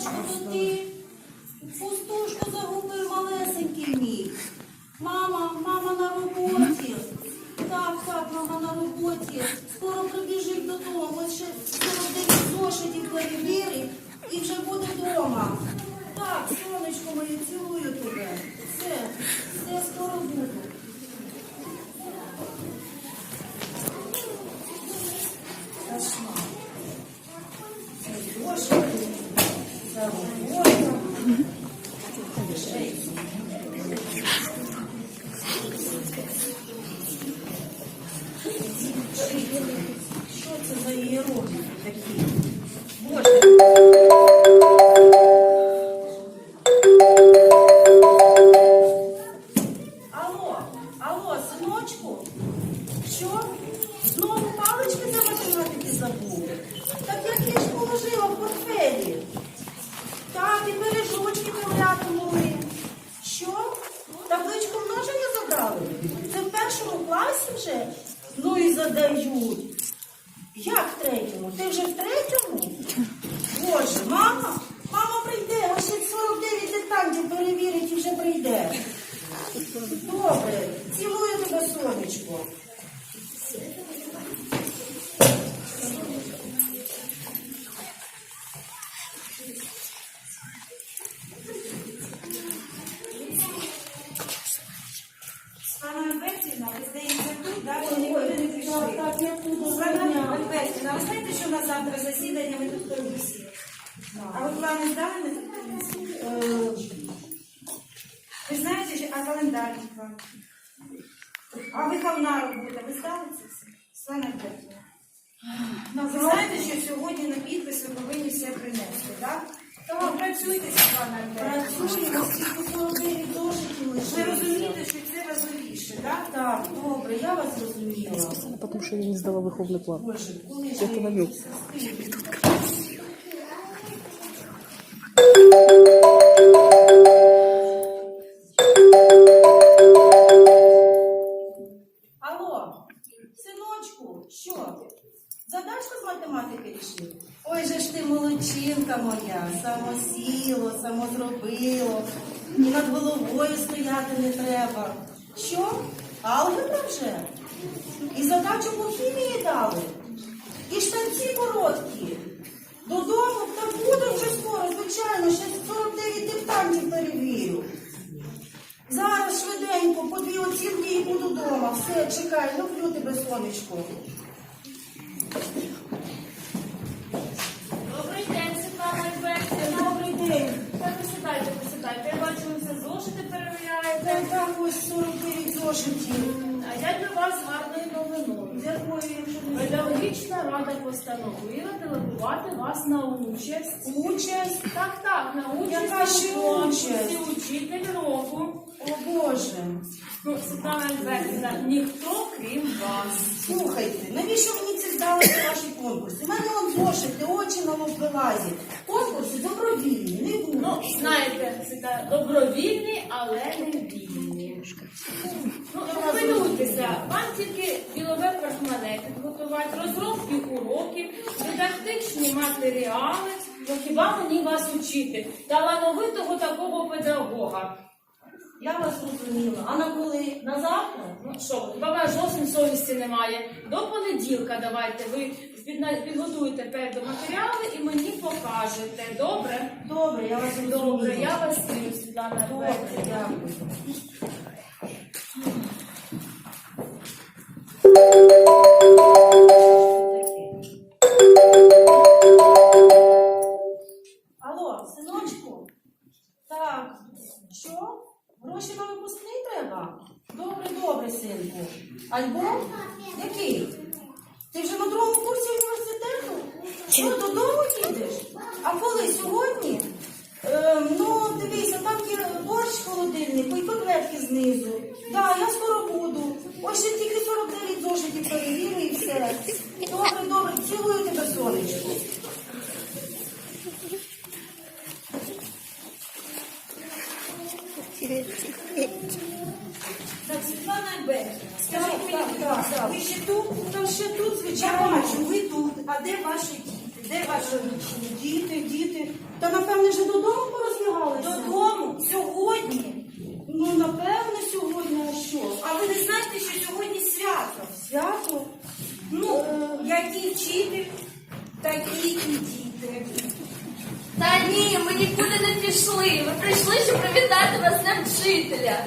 Пустушку ти, пустушку загубив малесенький мій. Мама, мама на роботі. Так, так, мама на роботі. Скоро прибіжить додому, ще 49 зошитів перевірить і вже буде вдома. Так, сонечко моє, цілую тебе. Все. Іерогліфи такі? Боже. Синочку, що? Знову палички за математики забув? Так я ж в портфелі. Так, і бережочки були. Що? Табличку множення забрали? Це в першому класі вже? Ну і задають. Ти вже в третьому? Боже, мама, мама прийде, а ще 49 диктантів перевірить і вже прийде. Добре, цілую тебе, сонечко. На завтра засідання ви тут комісії? А ви плани комісію? Е, Ви знаєте, а календарний план? А виховна робота, ви здали це все? Свана Альбертівна. Ну, ви знаєте, що сьогодні на підпис ви повинні все принести, так? Так. Працюйте, Світлана Альбертівна. Працюю, всі 49 зошитів Ви розумієте, що це важливіше, так? Так, добре, я вас зрозуміла. Потому что я не сдала выховный план. Боже, коли ж Я половил. Алло, синочку, що? Задачку з математики рішив? Ой же ж ти молодчинка моя, самосіло, самозробило, і над головою стояти не треба. Що? Алгебра вже? І задачу по хімії дали? І штанці короткі. Додому та буду вже скоро, звичайно, ще 49 диктантів перевірю. Зараз швиденько, по дві оцінки і буду вдома. Все, чекай, люблю тебе, сонечко. Добрий день, Світлана Альбертівна. Добрий день. Та присідайте, присідайте. Я бачу, ви все зошити перевіряєте. Так, так, ось 49 зошитів. А я для вас з рада постановила делегувати вас на участь. Участь. Так, так, на участь Яка ще у конкурсі участь? учитель року. О Боже. Ну, Світлана Альбертівна, ніхто крім вас. Слухайте, навіщо мені ці здалися ваші конкурси? У мене он зошити, очі на лоб вилазять. Конкурси добровільні, не буду. Ну, знаєте, Світлана, добровільні, але не вільні. Ну, не хвилюйтеся, вам тільки ділове портмоне підготувати, розробки уроків, дидактичні матеріали. Ну хіба мені вас учити? Талановитого такого педагога. Я вас зрозуміла. А на коли? На завтра? Ну що, хіба у вас зовсім совісті немає? До понеділка давайте ви підготуєте педоматеріали і мені покажете. Добре? Добре, я вас. Добре, я вас Світлана Добре, дякую. Синку. Альбом? Який? Ти вже на другому курсі університету? Що, додому їдеш? А коли сьогодні? Ем, ну, дивися, там є борщ в холодильнику і котлетки знизу. Так, я скоро буду. Ось ще тільки 49 зошитів перевірю і все. Добре, добре, цілую тебе, сонечко. Так, Світлана Альбертівна, скажіть мені, так, будь ласка, так. ви ще тут? Та ще тут, Я звичайно. бачу, ви тут. А де ваші діти? Де ваші учні? Діти, діти. Та напевне вже додому порозлягалися. Додому? Сьогодні? Ну, напевне, сьогодні, а що? А ви не знаєте, що сьогодні свято? Свято? Ну, який вчитель, такі і діти. Та ні, ми нікуди не прийшли. Ми прийшли, щоб привітати вас з Днем вчителя.